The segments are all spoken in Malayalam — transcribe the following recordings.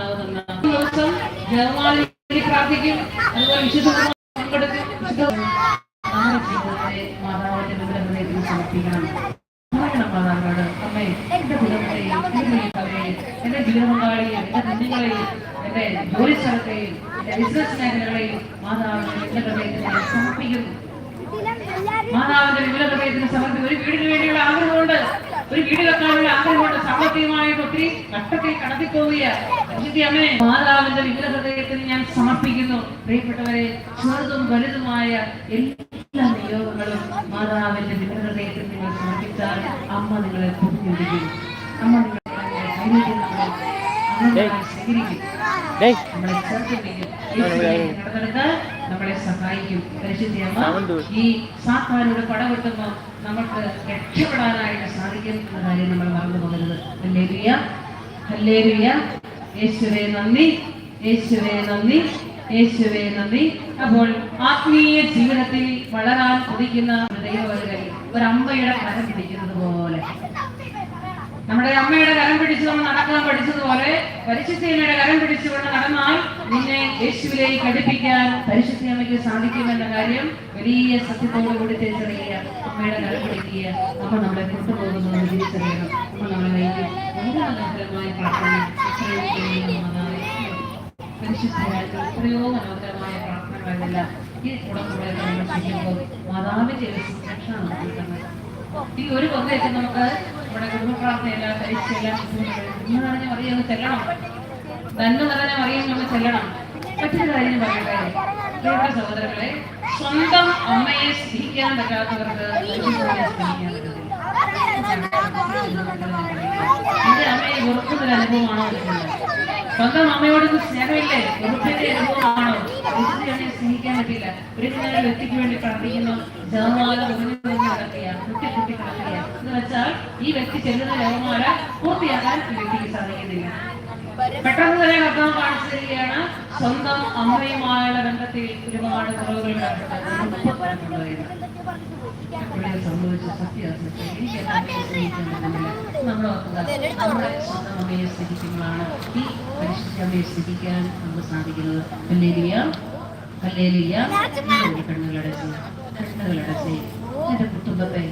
തന്ന ദിവസം പ്രാർത്ഥിക്കും അതുപോലെ വിശുദ്ധ പങ്കെടുക്കും. നമ്മുടെ ജീവിതത്തെ മാതാവിന്റെ ഹൃദയത്തിൽ സമർപ്പിക്കണം. മാതാവിനോട്. അമ്മേ എന്റെ കുടുംബത്തെയും എന്റെ പ്രിയപ്പെട്ടവരെയും എന്റെ ജീവിത പങ്കാളിയെയും എന്റെ കുഞ്ഞുങ്ങളെയും എന്റെ ജോലി സ്ഥലത്തെയും എന്റെ ബിസിനസ് മേഖലകളെയും സമർപ്പിക്കുന്നു. ഒരു വീടിന് വേണ്ടിയുള്ള ആഗ്രഹമുണ്ട്. ഒരു വീട് വെക്കാനുള്ള കൊണ്ട് സാമ്പത്തികമായിട്ട് ഒത്തിരി കഷ്ടത്തിൽ കടത്തിപ്പോവുക പരിശുദ്ധി മാതാവിന്റെ വിഗ്രഹ ഹൃദയത്തിന് ഞാൻ സമർപ്പിക്കുന്നു. പ്രിയപ്പെട്ടവരെ ചെറുതും വലുതുമായ എല്ലാ നിയോഗങ്ങളും മാതാവിന്റെ വിഗ്രഹ ഹൃദയത്തിൽ നിങ്ങൾ സമർപ്പിച്ചാൽ അമ്മ നിങ്ങളെ പൊതിഞ്ഞൊരുക്കും അമ്മ നിങ്ങളെ കൈനീട്ടി നമ്മളെ സഹായിക്കും. പരിശുദ്ധി അമ്മ ഈ സാത്താനോട് നമുക്ക് രക്ഷപ്പെടാനായിട്ട് കാര്യം നമ്മൾ മറന്നു പോകരുത്. ഹല്ലേലൂയ. ഹല്ലേലൂയ. യേശുവേ നന്ദി. യേശുവേ നന്ദി. യേശുവേ നന്ദി. അപ്പോൾ ആത്മീയ ജീവിതത്തിൽ വളരാൻ കൊതിക്കുന്ന ഒരു ഒരു അമ്മയുടെ കരം പിടിക്കുന്നത് പോലെ. നമ്മുടെ അമ്മയുടെ കരം പിടിച്ചുകൊണ്ട് നടക്കാൻ പഠിച്ചതുപോലെ പരിശുദ്ധയുടെ കരം പിടിച്ചുകൊണ്ട് നടന്നാൽ നിന്നെ യേശുവിലേക്ക് അടുപ്പിക്കാൻ പരിശുദ്ധ അമ്മയ്ക്ക് സാധിക്കുമെന്ന കാര്യം വലിയ സത്യത്തോടു കൂടി തിരിച്ചറിയുക. അമ്മയുടെ കരം പിടിക്കുക. അപ്പൊ നമ്മളെ കൊണ്ടുപോകുന്നത് തിരിച്ചറിയണം. അപ്പൊ നമ്മളെ നയിക്കും എത്രയോ മനോഹരമായ പ്രാർത്ഥനകളല്ല ഈ കുടുംബങ്ങളെ നമ്മൾ ചെയ്യുമ്പോൾ മാതാവിന്റെ കിട്ടുന്നത് ഈ ഒരു കൊന്തയൊക്കെ നമുക്ക് നമ്മുടെ കുടുംബപ്രാർത്ഥനയെല്ലാം പരീക്ഷയെല്ലാം ഇന്ന് നിറഞ്ഞ മറിയൊന്ന് ചെല്ലണം. തന്നെ നിറഞ്ഞ മറിയം നമ്മൾ ചെല്ലണം. മറ്റൊരു കാര്യം പറയട്ടെ സഹോദരങ്ങളെ സ്വന്തം അമ്മയെ സ്നേഹിക്കാൻ പറ്റാത്തവർക്ക് എന്റെ അമ്മയെ വെറുക്കുന്നൊരു അനുഭവമാണോ സ്വന്തം അമ്മയോടൊന്ന് സ്നേഹമില്ലേ? കുടുംബത്തിന്റെ അനുഭവമാണോ? പരിശുദ്ധനെ സ്നേഹിക്കാൻ പറ്റില്ല. ഒരു ഒരു വ്യക്തിക്ക് വേണ്ടി പ്രാർത്ഥിക്കുന്നു. നിന്ന് നടക്കുക കുട്ടി കുട്ടി കിടക്കുക എന്ന് വെച്ചാൽ ഈ വ്യക്തി ചെല്ലുന്ന ജപമാല പൂർത്തിയാക്കാൻ ഈ വ്യക്തിക്ക് സാധിക്കുന്നില്ല. പെട്ടെന്ന് തന്നെ കർത്താവ് കാണിച്ചു തരികയാണ് സ്വന്തം അമ്മയുമായുള്ള ബന്ധത്തിൽ ഒരുപാട് കുറവുകൾ ഈ കുടുംബത്തെ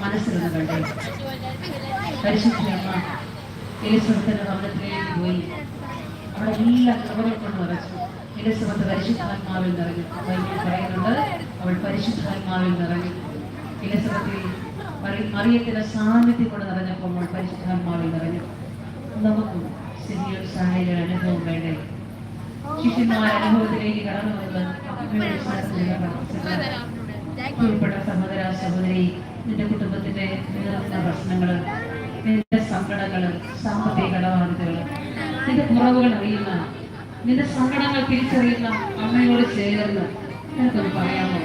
മനസ്സിലൊന്ന് കണ്ടേ ഭവനത്തിലേക്ക് പോയി അവിടെ എല്ലാ കൃപകൾ കൊണ്ട് നിറച്ചു. എലിസബത്ത് പരിശുദ്ധാത്മാവിൽ നിറഞ്ഞു. പറയുന്നുണ്ട് അവൾ പരിശുദ്ധാത്മാവിൽ നിറഞ്ഞു. മറിയത്തിന്റെ സാന്നിധ്യം കൊണ്ട് നിറഞ്ഞപ്പോൾ പരിശുദ്ധാത്മാവിൽ നിറഞ്ഞു. നമുക്കും ശരിയൊരു സഹായ അനുഭവം വേണ്ടേ? ശിഷ്യന്മാർ അനുഭവത്തിലേക്ക് കടന്നു വന്നത് സഹോദര സഹോദരി നിന്റെ കുടുംബത്തിന്റെ നിലനിൽക്കുന്ന പ്രശ്നങ്ങൾ നിന്റെ സങ്കടങ്ങൾ സാമ്പത്തിക കടബാധ്യതകൾ നിന്റെ കുറവുകൾ അറിയുന്ന നിന്റെ സങ്കടങ്ങൾ തിരിച്ചറിയുന്ന അമ്മയോട് ചേർന്ന് നിനക്കൊന്ന് പറയാമോ?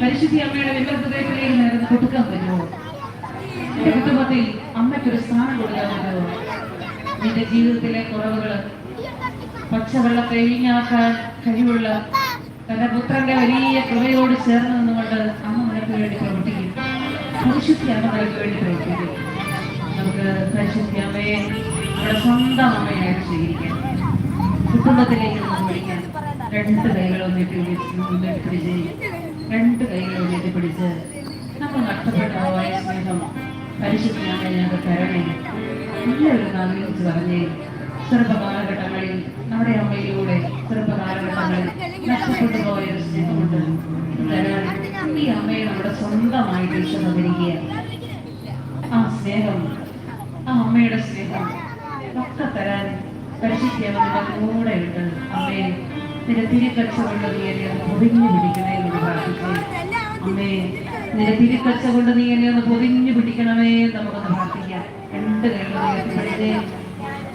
പരിശുദ്ധി അമ്മയുടെ വിമർശനത്തിലേക്ക് നേരം കൊടുക്കാൻ പറ്റുമോ? കുടുംബത്തിൽ അമ്മയ്ക്കൊരു സ്ഥാനം കൊടുക്കാൻ പറ്റുമോ? നിന്റെ ജീവിതത്തിലെ കുറവുകൾ പച്ചവെള്ളത്തെ ഇഴിഞ്ഞാക്കാൻ കഴിവുള്ള തന്റെ പുത്രന്റെ വലിയ കൃപയോട് ചേർന്ന് നിന്നുകൊണ്ട് അമ്മ നിനക്ക് വേണ്ടി പ്രവർത്തിക്കും. പരിശുദ്ധി അമ്മ നിനക്ക് വേണ്ടി പ്രവർത്തിക്കും. നമുക്ക് പരിശുദ്ധി അമ്മയെ നമ്മുടെ സ്വന്തം അമ്മയായിട്ട് സ്വീകരിക്കാം. കുടുംബത്തിലേക്ക് നമുക്ക് വിളിക്കാം. രണ്ട് കൈകളും പിടിച്ച് രണ്ട് കൈകളും പിടിച്ച് നമ്മൾ നഷ്ടപ്പെട്ട പോയ സ്നേഹം പരിശുദ്ധി അമ്മയെ ഞങ്ങൾക്ക് തരണേ എല്ലാവരും ആഗ്രഹിച്ച് പറഞ്ഞേ ചെറുപ്പകാലഘട്ടങ്ങളിൽ നമ്മുടെ അമ്മയിലൂടെ ചെറുപ്പകാലഘട്ടങ്ങളിൽ നഷ്ടപ്പെട്ടു പോയ ഒരു സ്നേഹമുണ്ട്. ഈ അമ്മയെ നമ്മുടെ സ്വന്തമായി സ്വന്തമായിട്ട് തന്നിരിക്കുക ആ സ്നേഹം ആ അമ്മയുടെ സ്നേഹം ഒക്കെ തരാൻ പരിശുദ്ധിയാവുന്ന കൂടെ ഉണ്ട്. അമ്മയെ നിന്റെ തിരിക്കച്ച കൊണ്ട് നീ എന്നെ പൊതിഞ്ഞു പിടിക്കണേ എന്ന് പ്രാർത്ഥിച്ചു അമ്മേ നിന്റെ കൊണ്ട് നീ എന്നെ ഒന്ന് പൊതിഞ്ഞു പിടിക്കണമേ നമുക്കൊന്ന് പ്രാർത്ഥിക്കാം. രണ്ട് കരകളെ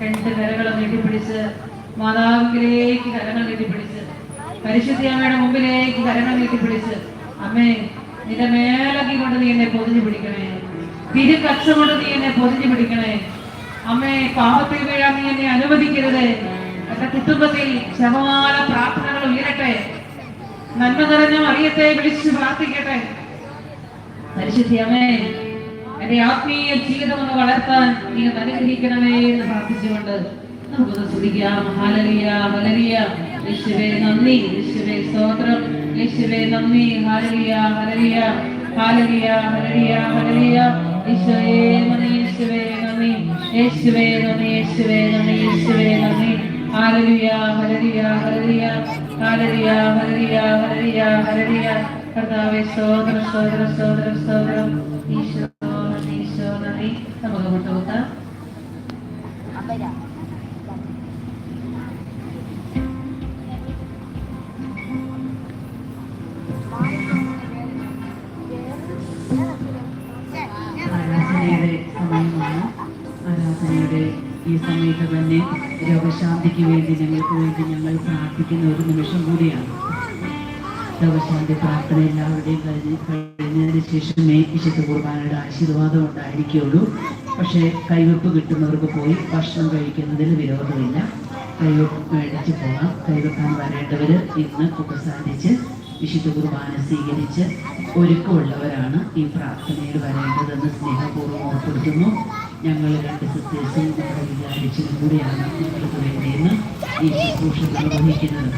രണ്ട് കരകളും നീട്ടിപ്പിടിച്ച് മാതാവിലേക്ക് കരങ്ങൾ നീട്ടിപ്പിടിച്ച് പരിശുദ്ധി അമ്മയുടെ മുമ്പിലേക്ക് കരങ്ങൾ നീട്ടിപ്പിടിച്ച് അമ്മേ നിന്റെ മേലക്കി കൊണ്ട് നീ എന്നെ പൊതിഞ്ഞു പിടിക്കണേ. തിരുക്കച്ച കൊണ്ട് നീ എന്നെ പൊതിഞ്ഞു പിടിക്കണേ. അമ്മേ പാപത്തിൽ വീഴാൻ നീ എന്നെ അനുവദിക്കരുത്. എന്റെ കുടുംബത്തിൽ ശവമാല പ്രാർത്ഥനകൾ ഉയരട്ടെ. നന്മ നിറഞ്ഞ മറിയത്തെ വിളിച്ച് പ്രാർത്ഥിക്കട്ടെ. പരിശുദ്ധി അമ്മേ എന്റെ ആത്മീയ ജീവിതം ഒന്ന് വളർത്താൻ നീ അനുഗ്രഹിക്കണമേ എന്ന് പ്രാർത്ഥിച്ചുകൊണ്ട് നമുക്കൊന്ന് സ്തുതിക്കാം. ഹലരിയ ഹലരിയ യേശുവേ നന്ദി. യേശുവേ സ്തോത്രം. യേശുവേ നന്ദി. ഹലരിയ ഹലരിയ ഹലരിയ ഹലരിയ ഹലരിയ യേശുവേ നന്ദി. യേശുവേ നന്ദി. യേശുവേ നന്ദി. യേശുവേ നന്ദി. യേശുവേ നന്ദി. ഹരരിയ ഹരരിയ ഹരരിയ ഹരരിയ ഹരരിയ ഹരരിയ ഹരരിയ കർത്താവെ സോദര സോദര സോദര ഈശോ ഈശോ നന്ദി. നമുക്ക് വിട്ടുപോകാം സമയത്ത് തന്നെ രോഗശാന്തിക്ക് വേണ്ടി ഞങ്ങൾക്ക് വേണ്ടി ഞങ്ങൾ പ്രാർത്ഥിക്കുന്ന ഒരു നിമിഷം കൂടിയാണ്. രോഗശാന്തി പ്രാർത്ഥന എല്ലാവരുടെയും കഴിഞ്ഞ് കഴിഞ്ഞതിന് ശേഷമേ വിശുദ്ധ കുർബാനയുടെ ആശീർവാദം ഉണ്ടായിരിക്കുള്ളൂ പക്ഷേ കൈവെപ്പ് കിട്ടുന്നവർക്ക് പോയി ഭക്ഷണം കഴിക്കുന്നതിൽ വിരോധമില്ല. കൈവെപ്പ് മേടിച്ച് പോകാം കൈവെക്കാൻ വരേണ്ടവർ ഇന്ന് ഉപസാരിച്ച് വിശുദ്ധ കുർബാന സ്വീകരിച്ച് ഒരുക്കമുള്ളവരാണ് ഈ പ്രാർത്ഥനയിൽ വരേണ്ടതെന്ന് സ്നേഹപൂർവം ഓർപ്പെടുത്തുന്നു ഞങ്ങൾ രണ്ട് സിസ്റ്റേഴ്സും നമ്മുടെ കൂടിയാണ് നിങ്ങൾക്ക് വേണ്ടിയെന്ന് ഈ ശുശ്രൂഷ നിർവഹിക്കുന്നത്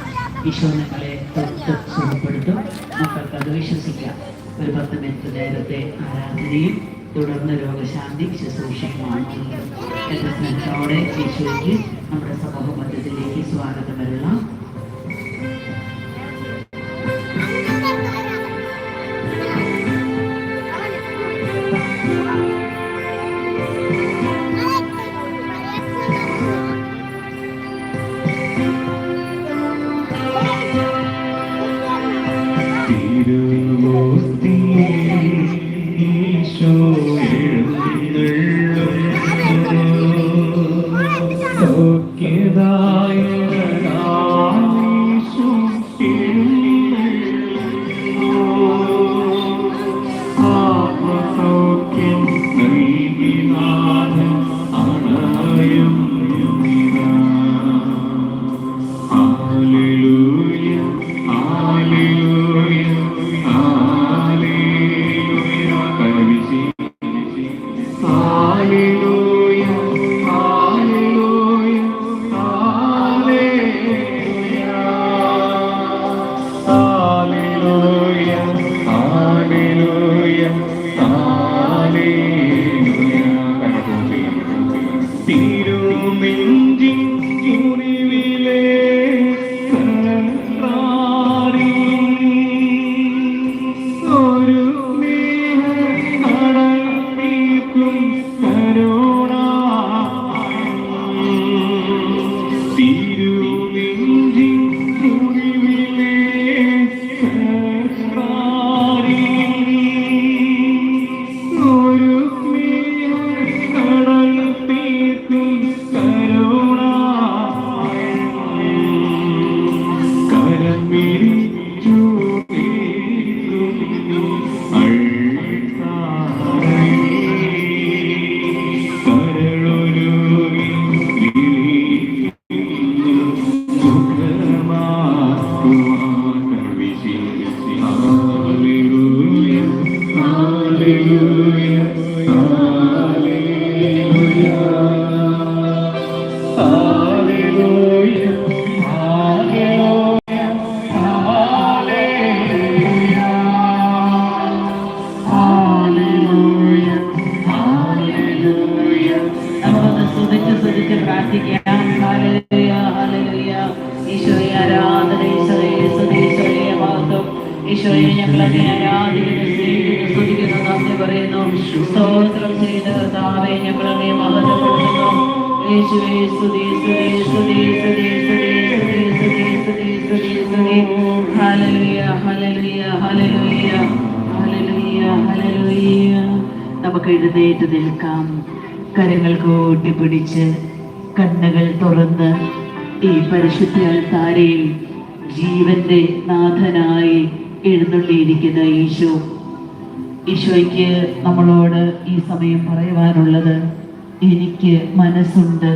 ഈശോ നിങ്ങളെ തൊട്ട് സുഖപ്പെടുത്തും. മക്കൾക്ക് അത് വിശ്വസിക്കാം. ഒരു പത്ത് മിനിറ്റ് നേരത്തെ ആരാധനയും തുടർന്ന് രോഗശാന്തി ശുശ്രൂഷയുമാണ് എന്റെ സ്നേഹത്തോടെ ഈശോയ്ക്ക് നമ്മുടെ സമൂഹ മധ്യത്തിലേക്ക് സ്വാഗതം വരണം ഹല്ലേലൂയ ഹല്ലേലൂയ ഹല്ലേലൂയ ഹല്ലേലൂയ ഹല്ലേലൂയ. നമുക്ക് എഴുന്നേറ്റ് നിൽക്കാം. കരങ്ങൾ കൂട്ടിപ്പിടിച്ച് കണ്ണുകൾ തുറന്ന് ഈ പരിശുദ്ധ താരയിൽ ജീവന്റെ നാഥനായി എഴുന്നള്ളിയിരിക്കുന്ന ഈശോ ഈശോയ്ക്ക് നമ്മളോട് ഈ സമയം പറയുവാനുള്ളത് എനിക്ക് മനസ്സുണ്ട്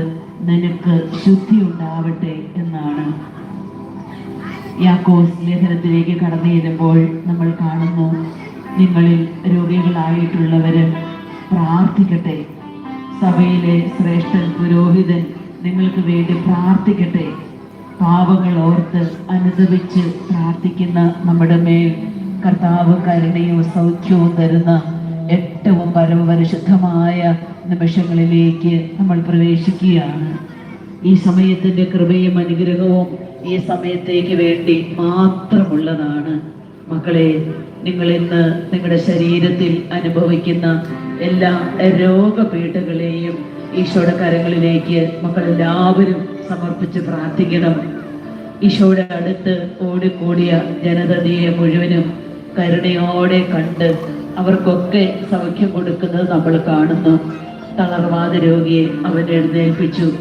നിനക്ക് ശുദ്ധി ഉണ്ടാവട്ടെ എന്നാണ്. യാക്കോസ് ലേഖനത്തിലേക്ക് കടന്നു ചെല്ലുമ്പോൾ നമ്മൾ കാണുന്നു നിങ്ങളിൽ രോഗികളായിട്ടുള്ളവര് പ്രാർത്ഥിക്കട്ടെ. സഭയിലെ ശ്രേഷ്ഠൻ പുരോഹിതൻ നിങ്ങൾക്ക് വേണ്ടി പ്രാർത്ഥിക്കട്ടെ. പാവങ്ങൾ ഓർത്ത് അനുദപിച്ച് പ്രാർത്ഥിക്കുന്ന നമ്മുടെ മേൽ കർത്താവ് കരുണയും സൗഖ്യവും തരുന്ന ഏറ്റവും പരമപരിശുദ്ധമായ നിമിഷങ്ങളിലേക്ക് നമ്മൾ പ്രവേശിക്കുകയാണ്. ഈ സമയത്തിന്റെ കൃപയും അനുഗ്രഹവും ഈ സമയത്തേക്ക് വേണ്ടി മാത്രമുള്ളതാണ്. മക്കളെ നിങ്ങൾ ഇന്ന് നിങ്ങളുടെ ശരീരത്തിൽ അനുഭവിക്കുന്ന എല്ലാ രോഗപീഠകളെയും ഈശോയുടെ കരങ്ങളിലേക്ക് മക്കൾ എല്ലാവരും സമർപ്പിച്ച് പ്രാർത്ഥിക്കണം. ഈശോയുടെ അടുത്ത് ഓടിക്കൂടിയ ജനതയെ മുഴുവനും കരുണയോടെ കണ്ട് അവർക്കൊക്കെ സൗഖ്യം കൊടുക്കുന്നത് നമ്മൾ കാണുന്നു. തളർവാദ രോഗിയെ അവൻ എഴുന്നേൽപ്പിച്ചു.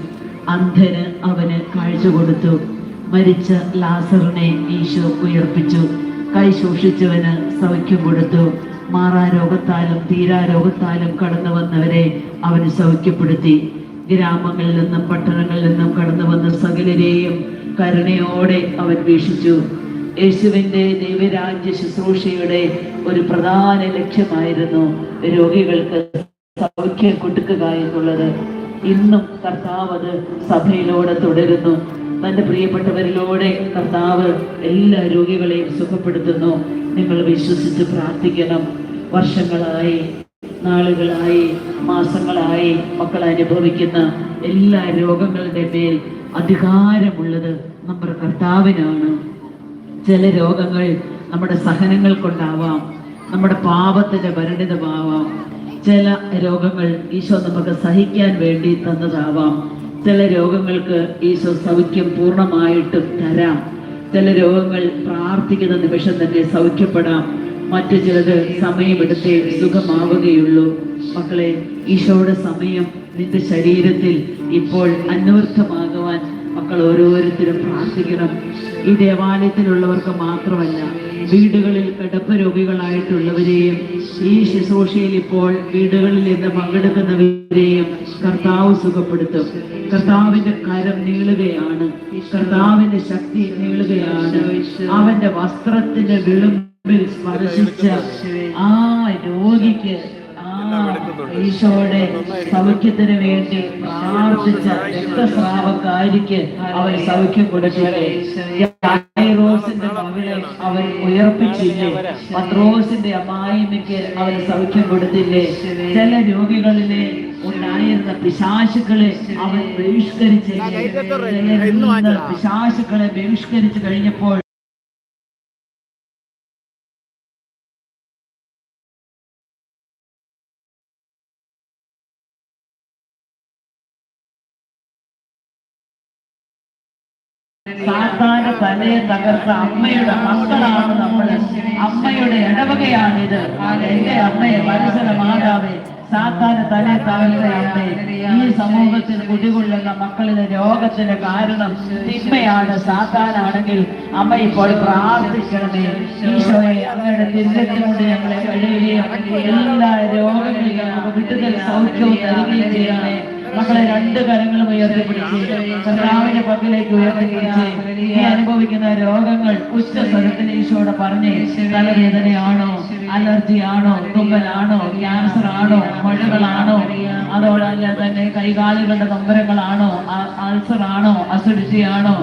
അന്ധന് അവന് കാഴ്ച കൊടുത്തു. മരിച്ച ലാസറിനെ ഈശോ ഉയർപ്പിച്ചു. കൈ സൂക്ഷിച്ചവന് സൗഖ്യം കൊടുത്തു. മാറാരോഗത്താലും തീരാരോഗത്താലും കടന്നു വന്നവരെ അവൻ സൗഖ്യപ്പെടുത്തി. ഗ്രാമങ്ങളിൽ നിന്നും പട്ടണങ്ങളിൽ നിന്നും കടന്നു വന്ന സകലരെയും കരുണയോടെ അവൻ വീക്ഷിച്ചു. യേശുവിന്റെ ദൈവരാജ്യ ശുശ്രൂഷയുടെ ഒരു പ്രധാന ലക്ഷ്യമായിരുന്നു രോഗികൾക്ക് സൗഖ്യം കൊടുക്കുക എന്നുള്ളത്. ഇന്നും കർത്താവ് അത് സഭയിലൂടെ തുടരുന്നു. തന്റെ പ്രിയപ്പെട്ടവരിലൂടെ കർത്താവ് എല്ലാ രോഗികളെയും സുഖപ്പെടുത്തുന്നു. നിങ്ങൾ വിശ്വസിച്ച് പ്രാർത്ഥിക്കണം. വർഷങ്ങളായി നാളുകളായി മാസങ്ങളായി മക്കൾ അനുഭവിക്കുന്ന എല്ലാ രോഗങ്ങളുടെ മേൽ അധികാരമുള്ളത് നമ്മുടെ കർത്താവിനാണ്. ചില രോഗങ്ങൾ നമ്മുടെ സഹനങ്ങൾ കൊണ്ടാവാം നമ്മുടെ പാപത്തിന്റെ പരിണിതമാവാം. ചില രോഗങ്ങൾ ഈശോ നമുക്ക് സഹിക്കാൻ വേണ്ടി തന്നതാവാം. ചില രോഗങ്ങൾക്ക് ഈശോ സൗഖ്യം പൂർണമായിട്ടും തരാം. ചില രോഗങ്ങൾ പ്രാർത്ഥിക്കുന്ന നിമിഷം തന്നെ സൗഖ്യപ്പെടാം. മറ്റു ചിലത് സമയമെടുത്തേ സുഖമാവുകയുള്ളൂ. മക്കളെ ഈശോയുടെ സമയം നിന്റെ ശരീരത്തിൽ ഇപ്പോൾ അന്വർത്ഥമാകുവാൻ മക്കൾ ഓരോരുത്തരും പ്രാർത്ഥിക്കണം. ഈ ദേവാലയത്തിലുള്ളവർക്ക് മാത്രമല്ല വീടുകളിൽ കിടപ്പ് രോഗികളായിട്ടുള്ളവരെയും ഈ ശുശ്രൂഷയിൽ ഇപ്പോൾ വീടുകളിൽ നിന്ന് പങ്കെടുക്കുന്നവരെയും കർത്താവ് സുഖപ്പെടുത്തും. കർത്താവിന്റെ കരം നീളുകയാണ്. കർത്താവിന്റെ ശക്തി നീളുകയാണ്. അവന്റെ വസ്ത്രത്തിന്റെ വിളുമ്പിൽ സ്പർശിച്ച ആ രോഗിക്ക് ഈശോയുടെ സൗഖ്യത്തിന് വേണ്ടി പ്രാർത്ഥിച്ച രക്തസ്രാവക്കാരിക്ക് അവൻ സൗഖ്യം കൊടുക്കട്ടെ. യായിറോസിന്റെ മകളെ അവൻ ഉയർപ്പിച്ചില്ലേ? പത്രോസിന്റെ അമ്മായിമ്മയ്ക്ക് അവൻ സൗഖ്യം കൊടുത്തില്ലേ? ചില രോഗികളിലെ ഉണ്ടായിരുന്ന പിശാശുക്കളെ അവൻ ബഹിഷ്കരിച്ചില്ലേ? പിശാശുക്കളെ ബഹിഷ്കരിച്ചു കഴിഞ്ഞപ്പോൾ സാത്താന തലയെ തകർത്ത അമ്മയുടെ മക്കളാണ് നമ്മൾ. അമ്മയുടെ ഇടവകയാണിത്. എന്റെ അമ്മയെ മനുഷ്യന മാതാവേ സാത്താന്റെ തലയെ തകർത്ത അമ്മയെ ഈ സമൂഹത്തിൽ കുടികൊള്ളുന്ന മക്കളിലെ രോഗത്തിന് കാരണം തിന്മയാണ്. സാത്താനാണെങ്കിൽ അമ്മ ഇപ്പോൾ പ്രാർത്ഥിക്കണമേ. ഈശോയെ അമ്മയുടെ തിരുത്തിനോട് ഞങ്ങളെ കഴിയുകയും എല്ലാ രോഗങ്ങളിലും വിടുതൽ സൗഖ്യവും നൽകുകയും ചെയ്യണമേ. മക്കളെ രണ്ട് കരങ്ങളും ഉയർത്തിപ്പിടിച്ച് കർത്താവിന്റെ പക്കലേക്ക് ഉയർത്തിപ്പിടിച്ച് ഈ അനുഭവിക്കുന്ന രോഗങ്ങൾ ഉച്ച സ്വരത്തിൽ ഈശോടെ പറഞ്ഞ് തലവേദനയാണോ അലർജി ആണോ തുമ്മലാണോ ക്യാൻസർ ആണോ മഴകളാണോ അതോടല്ല തന്നെ കൈകാലുകളുടെ നൊമ്പരങ്ങളാണോ അൾസർ ആണോ അസിഡിറ്റി ആണോ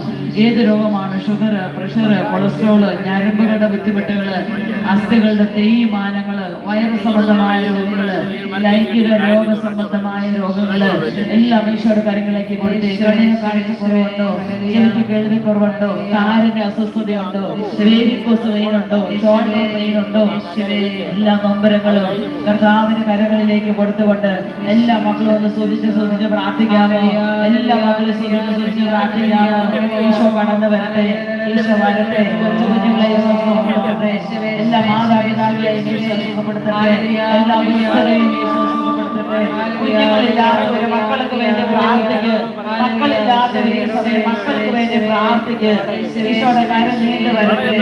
ഏത് രോഗമാണ്? ഷുഗർ പ്രഷർ കൊളസ്ട്രോൾ ഞരമ്പുകളുടെ ബുദ്ധിമുട്ടുകൾ അസ്ഥികളുടെ തേയ്മാനങ്ങൾ വയറു സംബന്ധമായ രോഗങ്ങൾ ലൈംഗിക രോഗ സംബന്ധമായ രോഗങ്ങൾ. എല്ലാം ഈശോയുടെ കാര്യങ്ങളിലേക്ക് കൊടുത്ത് കാഴ്ചക്കുറവുണ്ടോ ചെവിക്ക് കേൾവി കുറവുണ്ടോ? കാലിന് അസ്വസ്ഥതയുണ്ടോ? വേരിക്കോസ് വെയിലുണ്ടോ? ചോട്ടോ ഷോൾഡർ എല്ലാ നൊമ്പരങ്ങളും കർത്താവിന് കരകളിലേക്ക് കൊടുത്തുകൊണ്ട് എല്ലാ മക്കളും ഒന്ന് സൂചിച്ച് സൂചിച്ച് പ്രാർത്ഥിക്കാമോ. എല്ലാ മക്കളും സൂചിച്ച് സൂചിച്ച് പ്രാർത്ഥിക്കാമോ. ഈശോ കടന്നു വരട്ടെ. ഈശോ വരട്ടെ. കൊച്ചു കുഞ്ഞുങ്ങളെ ഈശോ സുഖപ്പെടുത്തട്ടെ. എല്ലാ മാതാപിതാക്കളെയും എല്ലാ മക്കൾക്ക് വേണ്ടി മക്കൾക്ക് വേണ്ടി ഈശോയുടെ കരം നീണ്ടു വരട്ടെ.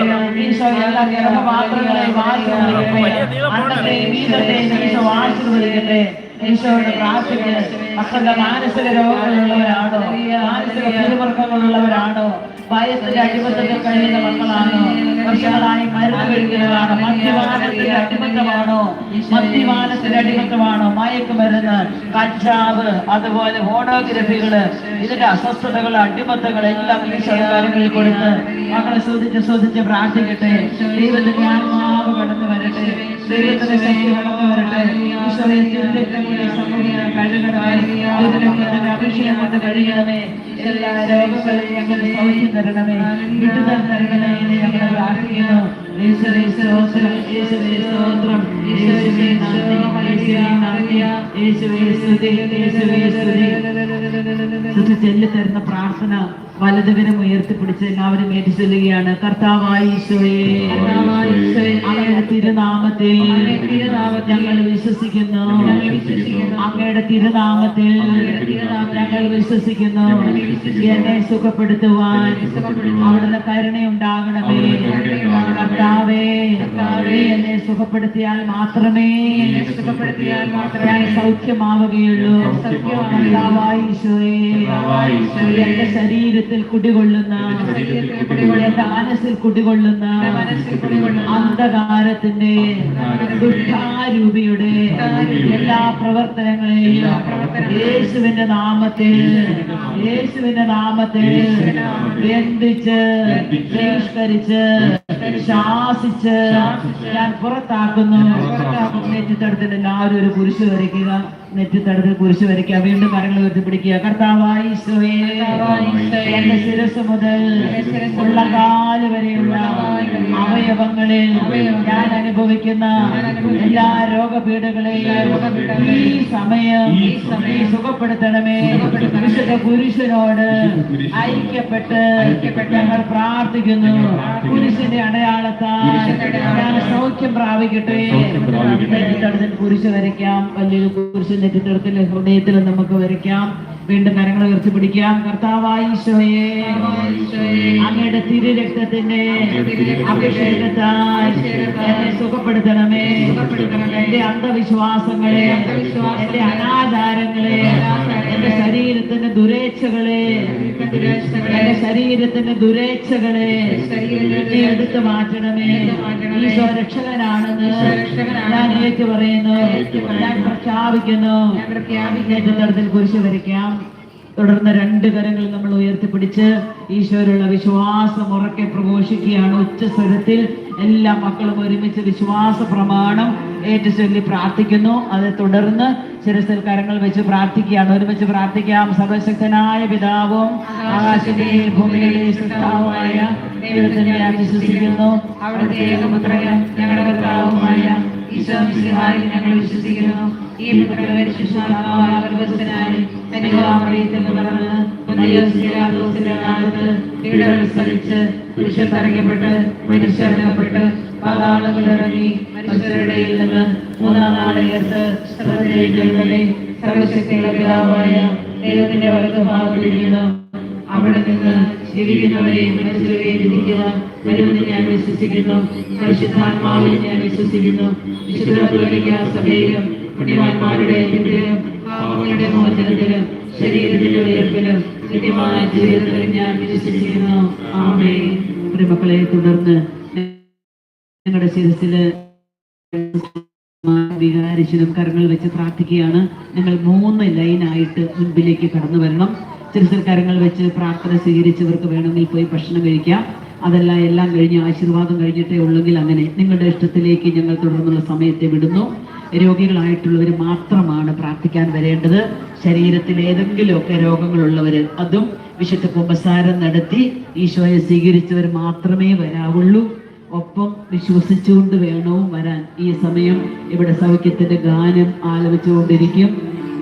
ഈശോ എല്ലാ ഗർഭപാത്രങ്ങളെ ആശീർവദിക്കട്ടെ അന്നത്തെയും വീതത്തെയും ഈശോ ആശീർവദിക്കട്ടെ. ഈശോയോട് പ്രാർത്ഥിക്ക് മക്കളുടെ മാനസിക രോഗങ്ങളുള്ളവരാണോ? മാനസിക പിരിമുറുക്കങ്ങളുള്ളവരാണോ വയസ്സിന്റെ അടിമത്തത്തിൽ കഴിയുന്ന മക്കളാണോ? വർഷങ്ങളായി മരുന്ന് കഴിക്കുന്നവരാണോ? മദ്യപാനത്തിന്റെ അടിമത്തമാണോ? മദ്യപാനത്തിന്റെ അടിമത്തമാണോ? മയക്ക് മരുന്ന് കഞ്ചാവ് അതുപോലെ ഫോട്ടോഗ്രഫികൾ ഇതിന്റെ അസ്വസ്ഥതകൾ അടിമത്തങ്ങൾ എല്ലാം ഈ സർക്കാരുകളിൽ കൊടുത്ത് മക്കളെ ശ്രദ്ധിച്ച് ശ്രദ്ധിച്ച് പ്രാർത്ഥിക്കട്ടെ. ദൈവത്തിന്റെ ആത്മാവ് കടന്നു വരട്ടെ. ദൈവത്തിന്റെ ശക്തി കടന്നു വരട്ടെ. ഈശോയെ കഴിയണമേ എല്ലാ രോഗങ്ങളെയും ഞങ്ങൾ സൗഖ്യം തരണമേ തരണമേ എന്ന് ഞങ്ങൾ പ്രാർത്ഥിക്കുന്നു. പ്രാർത്ഥന വലതുകരം ഉയർത്തിപ്പിടിച്ച് എല്ലാവരും ഏറ്റു ചൊല്ലുകയാണ്. കർത്താവായി അങ്ങയുടെ തിരുനാമത്തിൽ ഞങ്ങൾ വിശ്വസിക്കുന്നു. അങ്ങയുടെ തിരുനാമത്തിൽ ഞങ്ങൾ വിശ്വസിക്കുന്നു. എന്നെ സുഖപ്പെടുത്തുവാൻ അവിടുന്ന് കരുണയുണ്ടാകണമേ. കർത്താവേ എന്നെ സുഖപ്പെടുത്തിയാൽ മാത്രമേ സുഖപ്പെടുത്തിയാൽ മാത്രമേ സൗഖ്യമാവുകയുള്ളൂ. എന്റെ ശരീരത്തിൽ കുടികൊള്ളുന്ന എന്റെ മനസ്സിൽ കുടികൊള്ളുന്ന അന്ധകാരത്തിന്റെ ദുഃഖാരൂപിയുടെ എല്ലാ പ്രവർത്തനങ്ങളെയും യേശുവിന്റെ നാമത്തിൽ യേശുവിന്റെ നാമത്തിൽ ബന്ധിച്ച് ബഹിഷ്കരിച്ച് ശാസിച്ച് ഞാൻ പുറത്താക്കുന്നു. നെറ്റിത്തടത്തിൽ എല്ലാവരും ഒരു കുരിശ് വരയ്ക്കുക. നെറ്റിത്തടത്തിൽ കുരിശ് വരയ്ക്കുക വീണ്ടും കരങ്ങൾ ഉയർത്തിപ്പിടിക്കുക. കർത്താവായി എന്റെ ശിരസ് മുതൽ ഉള്ള കാൽ വരെയുള്ള അവയവങ്ങളിൽ ഞാൻ അനുഭവിക്കുന്ന എല്ലാ രോഗപീഠകളെയും ഈ സമയം നീ സുഖപ്പെടുത്തണമേ. വിശുദ്ധ പുരുഷനോട് ഐക്യപ്പെട്ട് ഞങ്ങൾ പ്രാർത്ഥിക്കുന്നു. പുരുഷന്റെ അടയാളത്താൽ ഞാൻ സൗഖ്യം പ്രാപിക്കട്ടെ. നെറ്റിത്തടത്തിൽ കുരിശ് വരയ്ക്കാം. വലിയൊരു കുരിശ് നെറ്റിത്തടത്തിൽ ഹൃദയത്തിൽ നമുക്ക് വരയ്ക്കാം. വീണ്ടും കരങ്ങൾ ഉയർത്തിപ്പിടിക്കാം കർത്താവായി ഈശോയെ. അങ്ങയുടെ തിരുരക്തത്തിന്റെ അഭിഷേകത്താൽ എന്നെ സുഖപ്പെടുത്തണമേ. എന്റെ അന്ധവിശ്വാസങ്ങളെ എന്റെ അനാചാരങ്ങളെ എന്റെ ശരീരത്തിന്റെ ദുരേച്ഛകളെ എന്റെ ശരീരത്തിന്റെ ദുരേച്ഛകളെ എടുത്തു മാറ്റണമേ. ഈശോ രക്ഷകനാണെന്ന് ഞാൻ ഏറ്റു പറയുന്നു. ഞാൻ പ്രഖ്യാപിക്കുന്നു. നെറ്റിത്തടത്തിൽ കുരിശ് വരയ്ക്കാം. തുടർന്ന് രണ്ട് കരങ്ങൾ നമ്മൾ ഉയർത്തിപ്പിടിച്ച് ഈശോയിലുള്ള വിശ്വാസം ഉറക്കെ പ്രഘോഷിക്കുകയാണ്. ഉച്ചസ്വരത്തിൽ എല്ലാ മക്കളും ഒരുമിച്ച് വിശ്വാസ പ്രമാണം ഏറ്റു ചൊല്ലി പ്രാർത്ഥിക്കുന്നു. അത് തുടർന്ന് ശിരസിൽ കരങ്ങൾ വെച്ച് പ്രാർത്ഥിക്കുകയാണ്. ഒരുമിച്ച് പ്രാർത്ഥിക്കാം. സർവശക്തനായ പിതാവും വിശ്വസിക്കുന്നു അവിടുത്തെ ഞങ്ങളുടെ ഈശോ ഞങ്ങൾ വിശ്വസിക്കുന്നു. പീഡകൾ സഹിച്ച് കുരിശത്തറയ്ക്കപ്പെട്ട് മനുഷ്യർക്കപ്പെട്ട് പാതാളങ്ങളിറങ്ങി മനുഷ്യരുടെ നിന്ന് മൂന്നാം നാളെയത്ത് ശ്രദ്ധയിലെ സർവശക്തിയുടെ പിതാവായ ദൈവത്തിന്റെ വലതുഭാഗത്തിരിക്കുന്നു അവിടെ നിന്ന് ജീവിക്കുന്നവരെയും മരിച്ചവരെയും വിധിക്കുക വരുമെന്ന് ഞാൻ വിശ്വസിക്കുന്നു പരിശുദ്ധാത്മാവിൽ ഞാൻ വിശ്വസിക്കുന്നു വിശുദ്ധ സഭയിലും പുണ്യവാന്മാരുടെ ഐക്യത്തിലും പാപങ്ങളുടെ മോചനത്തിലും ശരീരത്തിന്റെ ഉയർപ്പിലും കൃത്യമായ ജീവിതത്തിലും ഞാൻ വിശ്വസിക്കുന്നു. ആമേ മക്കളെ തുടർന്ന് ഞങ്ങളുടെ ശിരസിൽ വികാരിച്ചതും കരങ്ങൾ വെച്ച് പ്രാർത്ഥിക്കുകയാണ്. ഞങ്ങൾ മൂന്ന് ലൈനായിട്ട് മുൻപിലേക്ക് കടന്നു വരണം. ചില കരങ്ങൾ വെച്ച് പ്രാർത്ഥന സ്വീകരിച്ചവർക്ക് വേണമെങ്കിൽ പോയി ഭക്ഷണം കഴിക്കാം. അതെല്ലാം എല്ലാം കഴിഞ്ഞ് ആശീർവാദം കഴിഞ്ഞിട്ടേ ഉള്ളെങ്കിൽ അങ്ങനെ നിങ്ങളുടെ ഇഷ്ടത്തിലേക്ക് ഞങ്ങൾ തുടർന്നുള്ള സമയത്തെ വിടുന്നു. രോഗികളായിട്ടുള്ളവർ മാത്രമാണ് പ്രാർത്ഥിക്കാൻ വരേണ്ടത്. ശരീരത്തിൽ ഏതെങ്കിലുമൊക്കെ രോഗങ്ങളുള്ളവർ അതും വിശുദ്ധ കുമ്പസാരം നടത്തി ഈശോയെ സ്വീകരിച്ചവർ മാത്രമേ വരാവുള്ളൂ. ഒപ്പം വിശ്വസിച്ചുകൊണ്ട് വേണവും വരാൻ ഈ സമയം ഇവിടെ സൗഖ്യത്തിന്റെ ഗാനം ആലപിച്ചുകൊണ്ടിരിക്കും.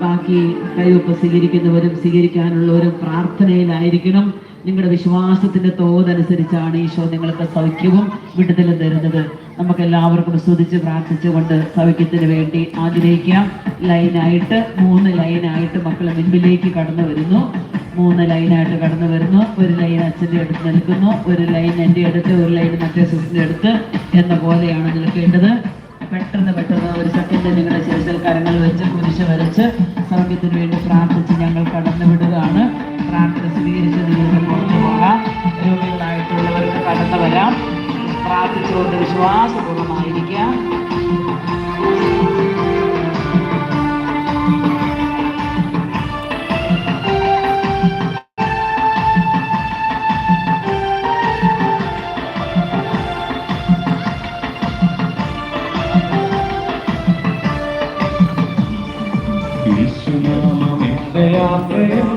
ബാക്കി കൈവപ്പ് സ്വീകരിക്കുന്നവരും സ്വീകരിക്കാനുള്ളവരും പ്രാർത്ഥനയിലായിരിക്കണം. നിങ്ങളുടെ വിശ്വാസത്തിന്റെ തോതനുസരിച്ചാണ് ഈശോ നിങ്ങൾക്ക് സൗഖ്യവും വിടുതലും തരുന്നത്. നമുക്ക് എല്ലാവർക്കും സ്തുതിച്ച് പ്രാർത്ഥിച്ചുകൊണ്ട് സൗഖ്യത്തിന് വേണ്ടി ആഗ്രഹിക്കാം. ലൈനായിട്ട് മൂന്ന് ലൈനായിട്ട് മക്കൾ മുൻപിലേക്ക് കടന്നു വരുന്നു. മൂന്ന് ലൈനായിട്ട് കടന്നു വരുന്നു. ഒരു ലൈൻ അച്ഛന്റെ അടുത്ത് നിൽക്കുന്നു. ഒരു ലൈൻ എന്റെ അടുത്ത് ഒരു ലൈൻ മറ്റേ സിസ്റ്റിന്റെ അടുത്ത് എന്ന പോലെയാണ് നിൽക്കേണ്ടത്. പെട്ടെന്ന് പെട്ടെന്ന് ഒരു സെക്കൻഡ് നിങ്ങളുടെ ചെറുതൽക്കാരങ്ങൾ കരങ്ങൾ വെച്ച് കുരിശ് വരച്ച് സൗഖ്യത്തിന് വേണ്ടി പ്രാർത്ഥിച്ച് ഞങ്ങൾ കടന്നു വിടുകയാണ്. പ്രാർത്ഥിച്ചുകൊണ്ട് വിശ്വാസപൂർവ്വമായിരിക്കാം യേശുനാമമെന്റെ ആശ്രയം